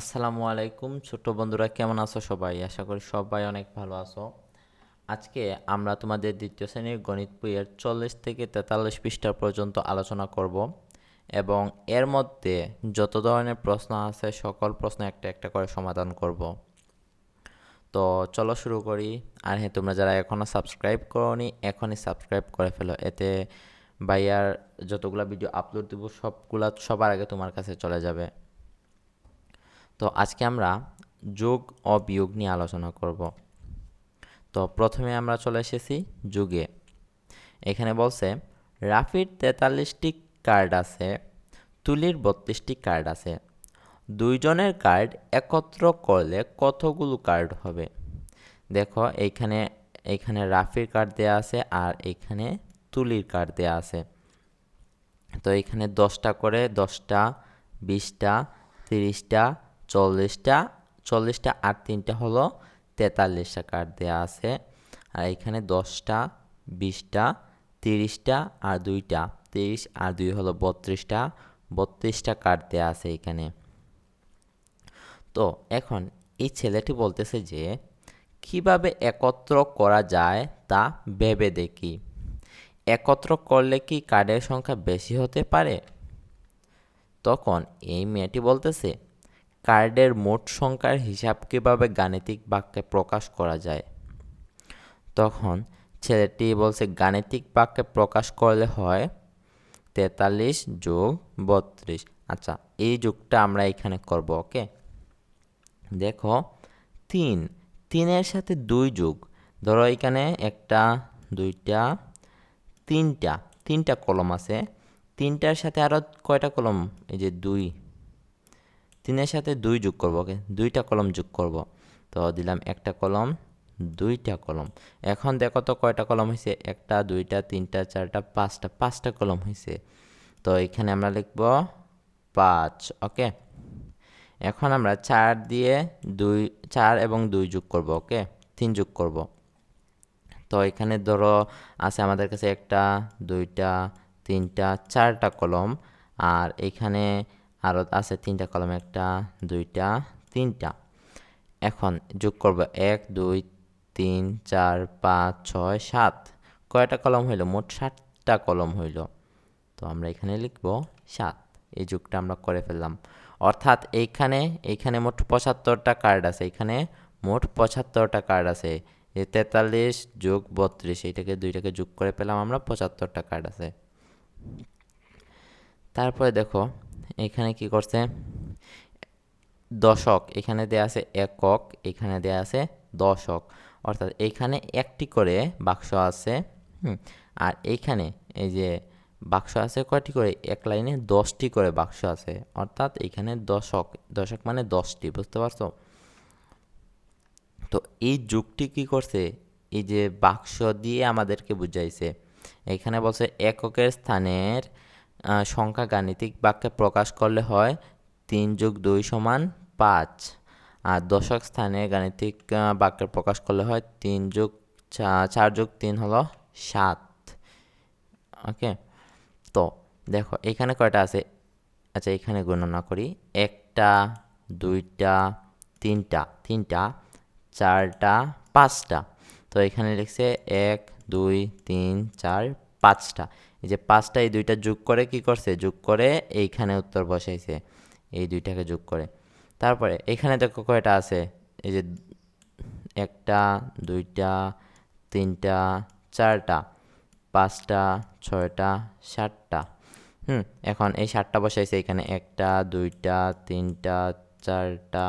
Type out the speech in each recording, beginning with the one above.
আসসালামু আলাইকুম ছোট বন্ধুরা, কেমন আছো সবাই? আশা করি সবাই অনেক ভালো আছো। আজকে আমরা তোমাদের দ্বিতীয় শ্রেণির গণিত বইয়ের চল্লিশ থেকে তেতাল্লিশ পৃষ্ঠা পর্যন্ত আলোচনা করব এবং এর মধ্যে যত ধরনের প্রশ্ন আছে, সকল প্রশ্ন একটা একটা করে সমাধান করব। তো চলো শুরু করি। আর হ্যাঁ তোমরা যারা এখনও সাবস্ক্রাইব করোনি, এখনই সাবস্ক্রাইব করে ফেলো। এতে ভাইয়ার যতগুলা ভিডিও আপলোড দেবো, সবগুলা সবার আগে তোমার কাছে চলে যাবে। তো আজকে আমরা যোগ ও বিয়োগ নিয়ে আলোচনা করব। তো প্রথমে আমরা চলে এসেছি যুগে। এখানে বলছে, রাফির তেতাল্লিশটি কার্ড আছে, তুলির বত্রিশটি কার্ড আছে। দুইজনের কার্ড একত্র করলে কতগুলো কার্ড হবে? দেখো এইখানে এইখানে রাফির কার্ড দেয়া আছে আর এইখানে তুলির কার্ড দেয়া আছে। তো এখানে দশটা করে, দশটা, বিশটা, তিরিশটা চল্লিশটা চল্লিশটা আর তিনটা হলো তেতাল্লিশটা কার্ড দেওয়া আছে। আর এখানে দশটা, বিশটা, তিরিশটা আর দুইটা। তিরিশ আর দুই হলো বত্রিশটা। বত্রিশটা কার্ড দেওয়া আছে এখানে। তো এখন এই ছেলেটি বলতেছে যে, কীভাবে একত্র করা যায় তা ভেবে দেখি। একত্র করলে কি কার্ডের সংখ্যা বেশি হতে পারে? তখন এই মেয়েটি বলতেছে কার্ডের মোট সংখ্যার হিসাব কীভাবে গাণিতিক বাক্যে প্রকাশ করা যায়? তখন ছেলেটি বলছে, গাণিতিক বাক্যে প্রকাশ করলে হয় তেতাল্লিশ যোগ বত্রিশ। আচ্ছা এই যুগটা আমরা এখানে করব, ওকে? দেখো, তিন, তিনের সাথে দুই যোগ। ধরো এখানে একটা, দুইটা, তিনটা তিনটা কলম আছে। তিনটার সাথে আরও কয়টা কলম? এই যে দুই। তিনের সাথে দুই যোগ করব, ওকে? দুইটা কলম যোগ করব। তো দিলাম একটা কলম, দুইটা কলম। এখন দেখো তো কয়টা কলম হয়েছে একটা, দুইটা, তিনটা, চারটা, পাঁচটা পাঁচটা কলম হয়েছে তো এখানে আমরা লিখব পাঁচ, ওকে? এখন আমরা চার দিয়ে দুই, চার এবং দুই যোগ করব, ওকে? তিন যোগ করব। তো এখানে ধরো আছে আমাদের কাছে একটা, দুইটা, তিনটা, চারটা কলম। আর এখানে আরও আছে তিনটা কলম, একটা, দুইটা, তিনটা। এখন যোগ করব এক, দুই, তিন, চার, পাঁচ, ছয়, সাত। কয়টা কলম হইল? মোট সাতটা কলম হইল। তো আমরা এখানে লিখব সাত। এই যুগটা আমরা করে ফেললাম। অর্থাৎ এইখানে এইখানে মোট পঁচাত্তরটা কার্ড আছে। এখানে মোট পঁচাত্তরটা কার্ড আছে। এই তেতাল্লিশ যোগ বত্রিশ, এইটাকে দুইটাকে যোগ করে পেলাম আমরা পঁচাত্তরটা কার্ড আছে। তারপরে দেখো এখানে কি করছে? দশক। এখানে দেয়া আছে একক, এখানে দেয়া আছে দশক। অর্থাৎ এইখানে একটি করে বাক্স আছে আর এইখানে এই যে বাক্স আছে কয়টি করে? এক লাইনে দশটি করে বাক্স আছে। অর্থাৎ এখানে দশক। দশক মানে দশটি, বুঝতে পারছ? তো এই যুগটি কি করছে? এই যে বাক্স দিয়ে আমাদেরকে বুঝাইছে। এখানে বলছে এককের স্থানের সংখ্যা গাণিতিক বাক্যে প্রকাশ করলে হয় তিন যোগ দুই সমান পাঁচ। আর দশক স্থানে গাণিতিক বাক্যে প্রকাশ করলে হয় তিন যোগ চার যোগ তিন হলো সাত। ওকে? তো দেখো, এখানে কয়টা আছে? আচ্ছা এখানে গণনা করি। একটা, দুইটা, তিনটা। তিনটা, চারটা, পাঁচটা। তো এখানে লিখছে এক, দুই, তিন, চার, পাঁচটা। এই যে পাঁচটা এই দুইটা যোগ করে কি করছে? যোগ করে এইখানে উত্তর বসাইছে। এই দুইটাকে যোগ করে। তারপরে এখানে দেখো কয়টা আছে? এই যে একটা, দুইটা, তিনটা, চারটা, পাঁচটা, ছয়টা, সাতটা। হুম, এখন এই সাতটা বসাইছে এখানে। একটা, দুইটা, তিনটা, চারটা,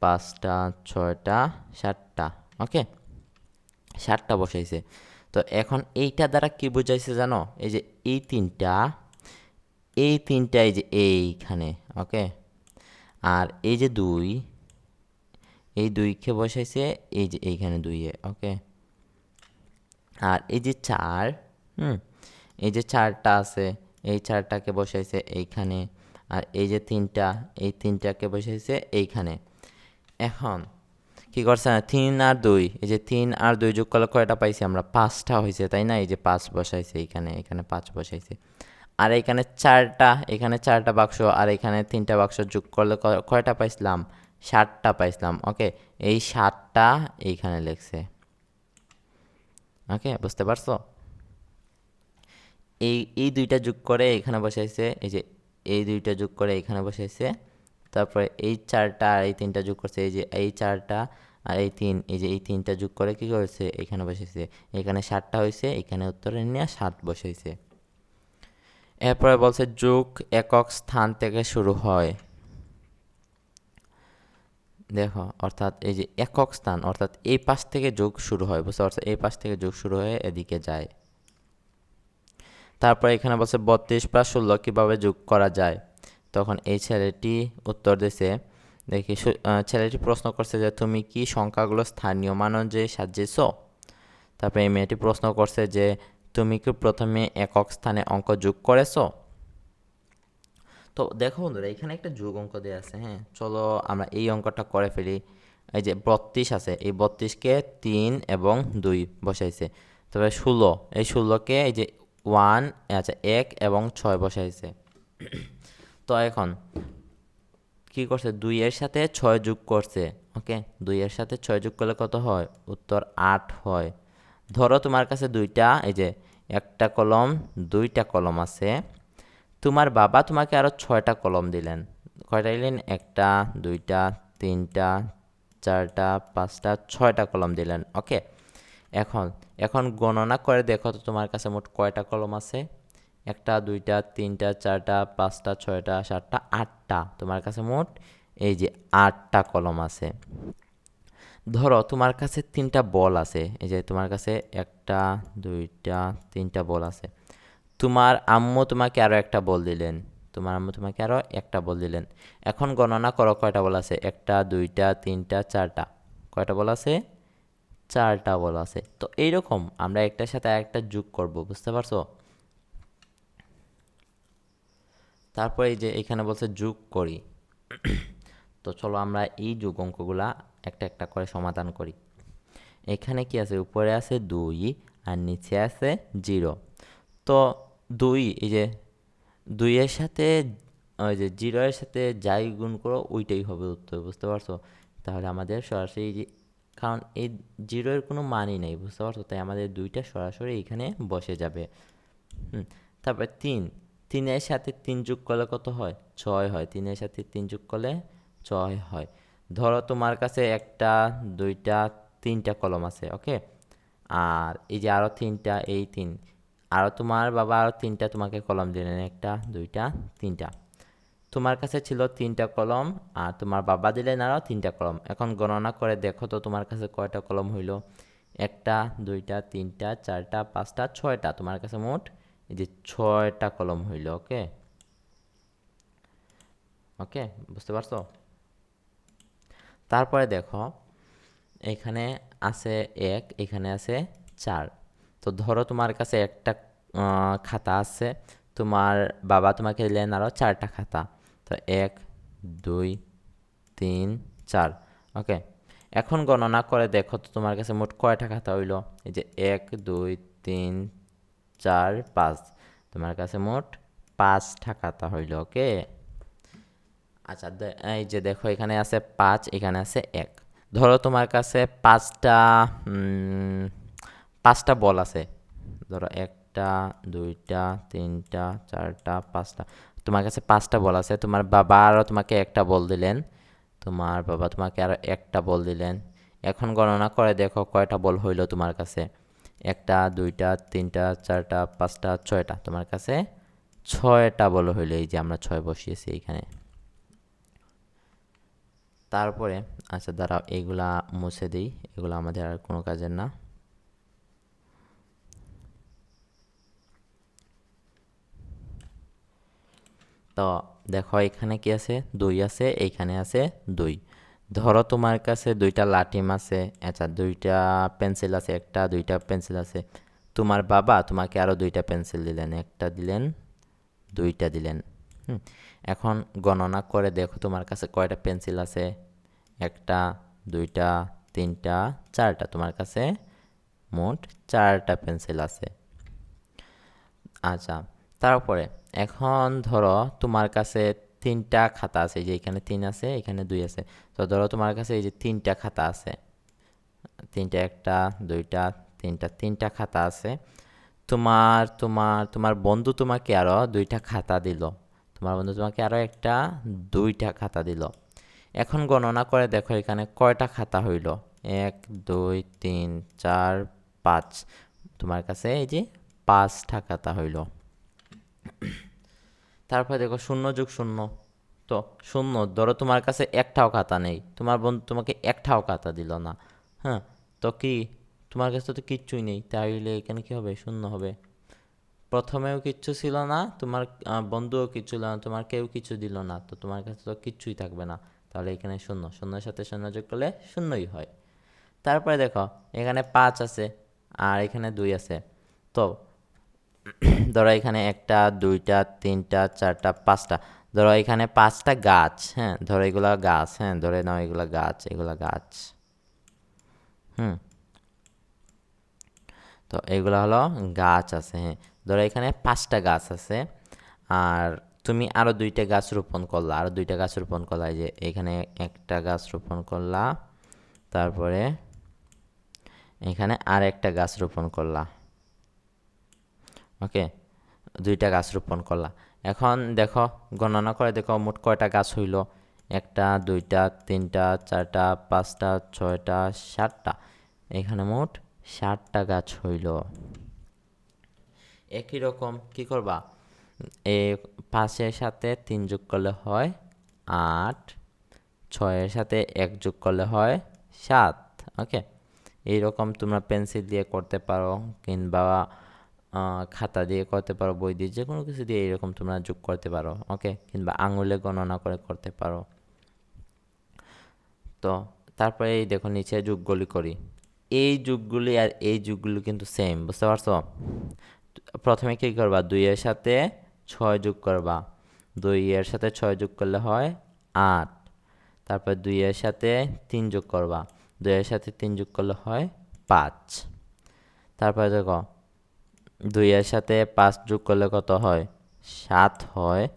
পাঁচটা, ছয়টা, সাতটা। ওকে? সাতটা বসাইছে। তো এখন এইটা দ্বারা কি বুঝাইছে জানো? এই যে এই তিনটা এই তিনটা এই যে এইখানে, ওকে? আর এই যে দুই, এই দুইকে বসাইছে, এই যে এইখানে দুইয়ে, ওকে? আর এই যে চার, হুম? এই যে চারটা আছে, এই চারটাকে বসাইছে এইখানে, আর এই যে তিনটা, এই তিনটাকে বসাইছে এইখানে। এখন কি করছে? না তিন আর দুই। এই যে তিন আর দুই যোগ করলে কয়টা পাইছি আমরা? পাঁচটা হয়েছে তাই না? এই যে পাঁচ বসাইছে এইখানে এখানে পাঁচ বসাইছে। আর এখানে চারটা এখানে চারটা বাক্স, আর এখানে তিনটা বাক্স যোগ করলে কয়টা পাইছিলাম? ষাটটা পাইছিলাম, ওকে? এই ষাটটা এইখানে লিখছে। ওকে, বুঝতে পারছ? এই এই দুইটা যোগ করে এখানে বসাইছে, এই যে এই দুইটা যোগ করে এখানে বসাইছে তারপরে এই চারটা আর এই তিনটা যোগ করছে, এই যে এই চারটা আর এই তিন, এই যে এই তিনটা যোগ করে কি করেছে? এখানে বসেছে। এখানে সাতটা হয়েছে, এখানে উত্তরে নিয়ে সাত বসাইছে এরপরে বলছে যোগ একক স্থান থেকে শুরু হয়। দেখো, অর্থাৎ এই যে একক স্থান, অর্থাৎ এই পাশ থেকে যোগ শুরু হয়, বুঝতে পারছ? এই পাশ থেকে যোগ শুরু হয়ে এদিকে যায়। তারপর এখানে বলছে বত্রিশ প্লাস ষোলো কীভাবে যোগ করা যায়? তখন এই ছেলেটি উত্তর দিছে, দেখি ছেলেটি প্রশ্ন করছে যে, তুমি কি সংখ্যাগুলো স্থানীয় মান অনুযায়ী সাজিয়েছ? তারপরে এই মেয়েটি প্রশ্ন করছে যে, তুমি কি প্রথমে একক স্থানে অঙ্ক যোগ করেছ? তো দেখো বন্ধুরা, এখানে একটা যোগ অঙ্ক দেওয়া আছে হ্যাঁ? চলো আমরা এই অঙ্কটা করে ফেলি। এই যে বত্রিশ আছে, এই বত্রিশকে তিন এবং দুই বসাইছে। তবে ষোলো, এই ষোলোকে এই যে ওয়ান আচ্ছা এক এবং ছয় বসাইছে। তো এখন, কি করছে? দুইয়ের সাথে ছয় যোগ করছে ওকে দুইয়ের সাথে ছয় যোগ করলে কত হয়? উত্তর আট হয়। ধরো তোমার কাছে দুইটা, এই যে একটা কলম, দুইটা কলম আছে। তোমার বাবা তোমাকে আরও ছয়টা কলম দিলেন। কয়টা দিলেন? একটা, দুইটা, তিনটা, চারটা, পাঁচটা, ছয়টা কলম দিলেন ওকে এখন এখন গণনা করে দেখো তো তোমার কাছে মোট কয়টা কলম আছে? একটা, দুইটা, তিনটা, চারটা, পাঁচটা, ছয়টা, সাতটা, আটটা। তোমার কাছে মোট এই যে আটটা কলম আছে। ধরো, তোমার কাছে তিনটা বল আছে। এই যে তোমার কাছে একটা, দুইটা, তিনটা বল আছে। তোমার আম্মু তোমাকে আরও একটা বল দিলেন। তোমার আম্মু তোমাকে আরও একটা বল দিলেন। এখন গণনা করো কয়টা বল আছে। একটা, দুইটা, তিনটা, চারটা। কয়টা বল আছে? চারটা বল আছে। তো এইরকম আমরা একটার সাথে একটা যোগ করব, বুঝতে পারছ? তারপর এই যে এখানে বলছে যোগ করি। তো চলো আমরা এই যোগ অঙ্কগুলা একটা একটা করে সমাধান করি। এখানে কি আছে? উপরে আছে দুই আর নিচে আছে জিরো। তো দুই, এই যে দুইয়ের সাথে, ওই যে জিরোয়ের সাথে যাই গুণ করো, ওইটাই হবে উত্তর, বুঝতে পারছ? তাহলে আমাদের সরাসরি কারণ এই জিরোয়ের কোনো মানই নেই, বুঝতে পারছ? তাই আমাদের দুইটা সরাসরি এখানে বসে যাবে। হুম, তারপরে তিন তিনের সাথে তিন যোগ করলে কত হয়? ছয় হয়। তিনের সাথে তিন যোগ করলে ছয় হয়। ধরো তোমার কাছে একটা, দুইটা, তিনটা কলম আছে, ওকে? আর এই যে আরও তিনটা, এই তিন। আরও তোমার বাবা আরও তিনটা তোমাকে কলম দিলেন, একটা, দুইটা, তিনটা। তোমার কাছে ছিল তিনটা কলম আর তোমার বাবা দিলেন আরও তিনটা কলম। এখন গণনা করে দেখো তো তোমার কাছে কয়টা কলম হইল? একটা, দুইটা, তিনটা, চারটা, পাঁচটা, ছয়টা। তোমার কাছে মোট এই যে ছয়টা কলম হইল, ওকে? ওকে, বুঝতে পারছ? তারপরে দেখো, এখানে আছে এক, এখানে আছে চার। তো ধরো তোমার কাছে একটা খাতা আছে, তোমার বাবা তোমাকে দিলেন আরও চারটা খাতা। তো এক, দুই, তিন, চার, ওকে? এখন গণনা করে দেখো তো তোমার কাছে মোট কয়টা খাতা হইল? এই যে এক, দুই, তিন চার, পাঁচ। তোমার কাছে মোট পাঁচটা খাতা হইল, ওকে? আচ্ছা এই যে দেখো, এখানে আছে পাঁচ, এখানে আছে এক। ধরো তোমার কাছে পাঁচটা পাঁচটা বল আছে। ধরো একটা, দুইটা, তিনটা, চারটা, পাঁচটা। তোমার কাছে পাঁচটা বল আছে, তোমার বাবা আরও তোমাকে একটা বল দিলেন। তোমার বাবা তোমাকে আরও একটা বল দিলেন। এখন গণনা করে দেখো কয়টা বল হইল তোমার কাছে। একটা, দুইটা, তিনটা, চারটা, পাঁচটা, ছয়টা। তোমার কাছে ছয়টা বল হইল এই যে আমরা ছয় বসিয়েছি এইখানে। তারপরে আচ্ছা দাঁড়াও, এগুলা মুছে দিই, এগুলো আমাদের আর কোনো কাজের না। তো দেখো এখানে কি আছে? দুই আছে, এইখানে আছে দুই। ধরো তোমার কাছে দুইটা লাটিম আছে আচ্ছা দুইটা পেন্সিল আছে, একটা, দুইটা পেন্সিল আছে। তোমার বাবা তোমাকে আরও দুইটা পেন্সিল দিলেন, একটা দিলেন, দুইটা দিলেন, হুম। এখন গণনা করে দেখো তোমার কাছে কয়টা পেন্সিল আছে, একটা, দুইটা, তিনটা, চারটা। তোমার কাছে মোট চারটা পেন্সিল আছে। আচ্ছা তারপরে এখন ধরো তোমার কাছে তিনটা খাতা আছে যে এখানে তিন আছে, এখানে দুই আছে। তো ধরো তোমার কাছে এই যে তিনটা খাতা আছে, তিনটা একটা, দুইটা, তিনটা তিনটা খাতা আছে। তোমার তোমার তোমার বন্ধু তোমাকে আরও দুইটা খাতা দিল। তোমার বন্ধু তোমাকে আরও একটা, দুইটা খাতা দিল। এখন গণনা করে দেখো এখানে কয়টা খাতা হইল। এক, দুই, তিন, চার, পাঁচ। তোমার কাছে এই যে পাঁচটা খাতা হইল। তারপরে দেখো শূন্য যোগ শূন্য। তো শূন্য, ধরো তোমার কাছে একটাও খাতা নেই। তোমার বন্ধু তোমাকে একটাও খাতা দিল না। হ্যাঁ তো কি? তোমার কাছে তো কিচ্ছুই নেই। তাইলে এখানে কি হবে? শূন্য হবে। প্রথমেও কিচ্ছু ছিল না, তোমার বন্ধুও কিচ্ছু না, তোমার কেউ কিছু দিল না। তো তোমার কাছে তো কিচ্ছুই থাকবে না। তাহলে এখানে শূন্য। শূন্যের সাথে শূন্য যোগ করলে শূন্যই হয়। তারপরে দেখো, এখানে পাঁচ আছে, আর এখানে দুই আছে। তো ধরো এখানে একটা, দুইটা, তিনটা, চারটা, পাঁচটা। ধরো এখানে পাঁচটা গাছ হ্যাঁ? ধরো এগুলা গাছ হ্যাঁ? ধরে নাও এগুলা গাছ এগুলা গাছ। হুম। তো এগুলো হলো গাছ আছে হ্যাঁ? ধরো এখানে পাঁচটা গাছ আছে, আর তুমি আরও দুইটা গাছ রোপণ করলা। আরও দুইটা গাছ রোপণ করলা যে এখানে একটা গাছ রোপণ করলা, তারপরে এখানে আর একটা গাছ রোপণ করলা। ওকে? দুইটা গাছ রোপণ করলা। এখন দেখো, গণনা করে দেখো মোট কয়টা গাছ হইল? একটা, দুইটা, তিনটা, চারটা, পাঁচটা, ছয়টা, সাতটা। এখানে মোট ষাটটা গাছ হইল। একই রকম কি করবা? এ পাঁচের সাথে তিন যোগ করলে হয় আট, ছয়ের সাথে এক যোগ করলে হয় সাত, ওকে? এইরকম তোমরা পেন্সিল দিয়ে করতে পারো কিংবা খাতা দিয়ে করতে পারো, বই দিয়ে যে কোনো কিছু দিয়ে এইরকম তোমরা যোগ করতে পারো ওকে কিংবা আঙুলে গণনা করে করতে পারো। তো, তারপরে এই দেখো নিচে যুগগুলি করি। এই যুগগুলি আর এই যুগগুলি কিন্তু সেম বুঝতে পারছ? প্রথমে কী করবা? দুইয়ের সাথে ছয় যোগ করবা। দুইয়ের সাথে ছয় যোগ করলে হয় আট। তারপর দুইয়ের সাথে তিন যোগ করবা। দুইয়ের সাথে তিন যোগ করলে হয় পাঁচ। তারপরে দেখো দুইয়ের সাথে পাঁচ যোগ করলে কত হয়? সাত হয়।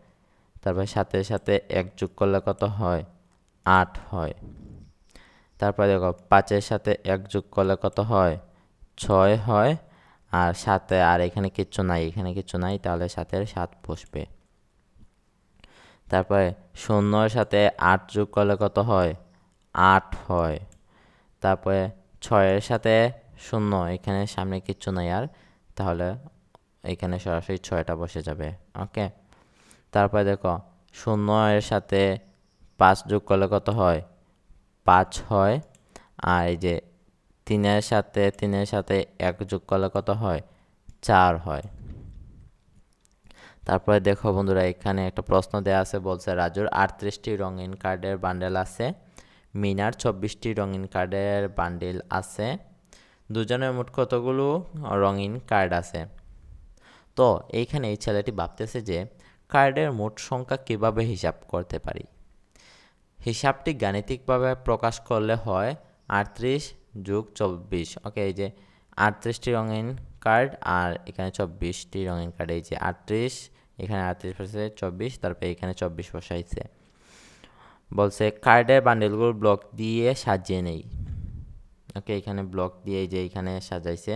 তারপর সাতের সাথে এক যোগ করলে কত হয়? আট হয়। তারপরে দেখো, পাঁচের সাথে এক যোগ করলে কত হয়? ছয় হয়। আর সাথে আর এখানে কিচ্ছু নাই, এখানে কিচ্ছু নাই, তাহলে সাতের সাত বসবে। তারপরে শূন্যর সাথে আট যোগ করলে কত হয়? আট হয়। তারপরে ছয়ের সাথে শূন্য, এখানে সামনে কিচ্ছু নাই আর তাহলে এখানে সরাসরি ছয়টা বসে যাবে ওকে তারপরে দেখো, শূন্য এর সাথে পাঁচ যোগ করলে কত হয়? পাঁচ হয়। আর এই যে তিনের সাথে তিনের সাথে এক যোগ করলে কত হয়? চার হয়। তারপরে দেখো বন্ধুরা, এখানে একটা প্রশ্ন দেওয়া আছে, বলছে, রাজুর আটত্রিশটি রঙিন কার্ডের বান্ডেল আছে। মিনার চব্বিশটি রঙিন কার্ডের বান্ডেল আছে। দুজনের মোট কতগুলো রঙিন কার্ড আছে? তো, এইখানে এই ছেলেটি ভাবতেছে যে কার্ডের মোট সংখ্যা কীভাবে হিসাব করতে পারি? হিসাবটি গাণিতিকভাবে প্রকাশ করলে হয় আটত্রিশ যোগ চব্বিশ। ওকে এই যে আটত্রিশটি রঙিন কার্ড আর এখানে চব্বিশটি রঙিন কার্ড। এই যে আটত্রিশ, এখানে আটত্রিশ বসেছে চব্বিশ, তারপরে এখানে চব্বিশ বসাইছে। বলছে, কার্ডের বান্ডেলগুলো ব্লক দিয়ে সাজিয়ে নেই। ওকে এখানে ব্লক দিয়ে যে এখানে সাজাইছে।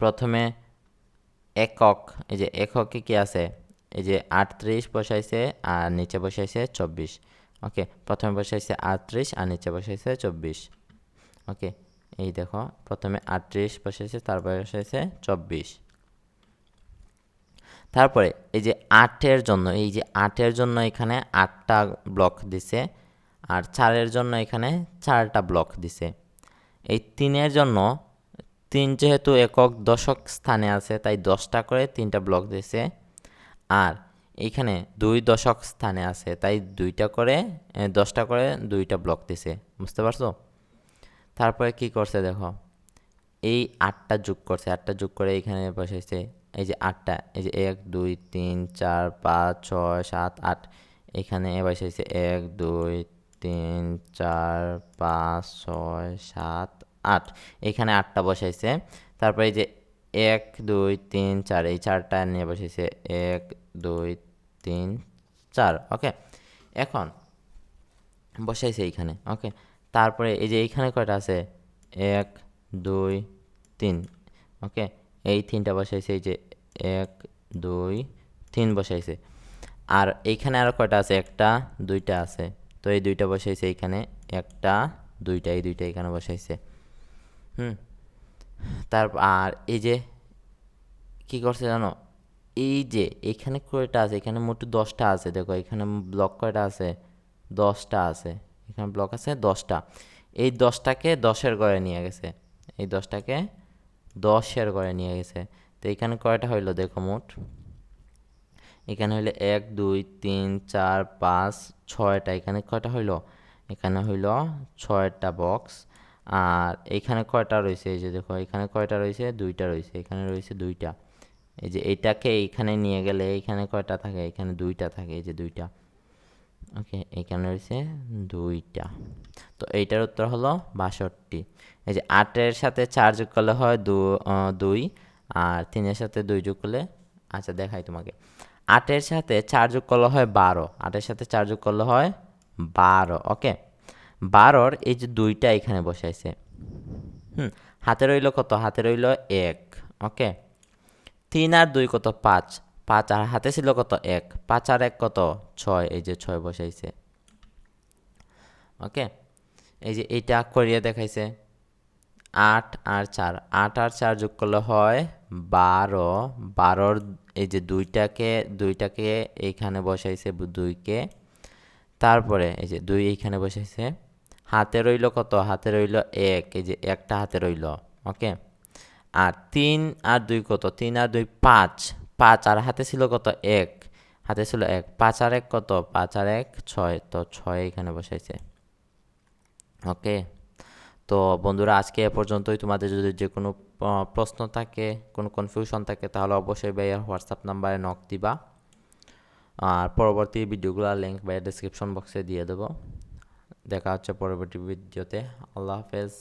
প্রথমে একক, এই যে এককে কি আছে? এই যে আটত্রিশ বসাইছে, আর নিচে বসাইছে চব্বিশ। ওকে, প্রথমে বসাইছে আটত্রিশ, আর নিচে বসাইছে চব্বিশ। ওকে, এই দেখো, প্রথমে আটত্রিশ বসাইছে, তারপরে বসাইছে চব্বিশ। তারপরে এই যে আটের জন্য, এই যে আটের জন্য এখানে আটটা ব্লক দিছে। আর চারের জন্য এখানে চারটা ব্লক দিছে। এই তিনের জন্য তিন যেহেতু একক দশক স্থানে আছে, তাই দশটা করে তিনটা ব্লক দিছে। আর এইখানে দুই দশক স্থানে আছে, তাই দুইটা করে দশটা করে দুইটা ব্লক দিছে। বুঝতে পারছ? তারপরে কি করছে দেখো, এই আটটা যোগ করছে, আটটা যোগ করে এখানে বসেছে এই যে আটটা, এই যে এক, দুই, তিন, চার, পাঁচ, ছয়, সাত, আট, এখানে বসেছে এক, দুই তিন, চার, পাঁচ, ছয়, সাত, আট। এখানে আটটা বসাইছে। তারপরে এই যে এক, দুই, তিন, চার, এই চারটা নিয়ে বসেছে এক, দুই, তিন, চার, ওকে? এখন বসাইছে এইখানে, ওকে? তারপরে এই যে এইখানে কয়টা আছে? এক, দুই, তিন, ওকে? এই তিনটা বসাইছে, এই যে এক, দুই, তিন বসাইছে। আর এইখানে আর কয়টা আছে? একটা, দুইটা আছে। তো এই দুইটা বসাইছে এইখানে, একটা, দুইটা, এই দুইটা এখানে বসাইছে। হুম তারপর আর এই যে কি করছে জানো? এই যে এখানে কয়টা আছে? এখানে মোট দশটা আছে, দেখো, এখানে ব্লক কয়টা আছে? দশটা আছে। এখানে ব্লক আছে দশটা। এই দশটাকে দশের ঘরে নিয়ে গেছে। এই দশটাকে দশের ঘরে নিয়ে গেছে। তো এখানে কয়টা হইল দেখো মোট? এখানে হইল এক, দুই, তিন, চার, পাঁচ, ছয়টা। এখানে কয়টা হইল? এখানে হইল ছয়টা বক্স আর এখানে কয়টা রয়েছে? এই যে দেখো, এখানে কয়টা রয়েছে? দুইটা রয়েছে। এখানে রয়েছে দুইটা। এই যে এইটাকে এইখানে নিয়ে গেলে এইখানে কয়টা থাকে? এখানে দুইটা থাকে, এই যে দুইটা। ওকে, এখানে রয়েছে দুইটা। তো এইটার উত্তর হলো বাষট্টি। এই যে আটের সাথে চার যোগ করলে হয় দুই। আর তিনের সাথে দুই যোগ করলে আচ্ছা দেখাই তোমাকে। আটের সাথে চার যোগ করলে হয় বারো। আটের সাথে চার যোগ করলে হয় বারো, ওকে? বারোর এই যে দুইটা এখানে বসাইছে হুম, হাতে রইল কত? হাতে রইল এক, ওকে? তিন আর দুই কত? পাঁচ। পাঁচ আর হাতে ছিল কত? এক। পাঁচ আর এক কত? ছয়। এই যে ছয় বসাইছে ওকে? এই যে এইটা করিয়ে দেখাইছে। আট আর চার। আট আর চার যোগ করলে হয় বারো। বারোর এই যে দুইটাকে দুইটাকে এইখানে বসাইছে দুইকে। তারপরে এই যে দুই এইখানে বসাইছে। হাতে রইল কত? হাতে রইল এক। এই যে একটা হাতে রইল, ওকে? আর তিন আর দুই কত? তিন আর দুই পাঁচ। পাঁচ আর হাতে ছিল কত? এক। হাতে ছিল এক। পাঁচ আর এক কত? পাঁচ আর এক, ছয়। তো ছয় এখানে বসাইছে, ওকে? তো বন্ধুরা, আজকে এ পর্যন্তই। তোমাদের যদি যে কোনো প্রশ্ন থাকে, কোনো কনফিউশন থাকে, তাহলে অবশ্যই ভাইয়ের হোয়াটসঅ্যাপ নাম্বারে নক দিবা। আর পরবর্তী ভিডিওগুলোর লিঙ্ক ভাইয়ের ডিসক্রিপশন বক্সে দিয়ে দেবো। দেখা হচ্ছে পরবর্তী ভিডিওতে। আল্লাহ হাফেজ।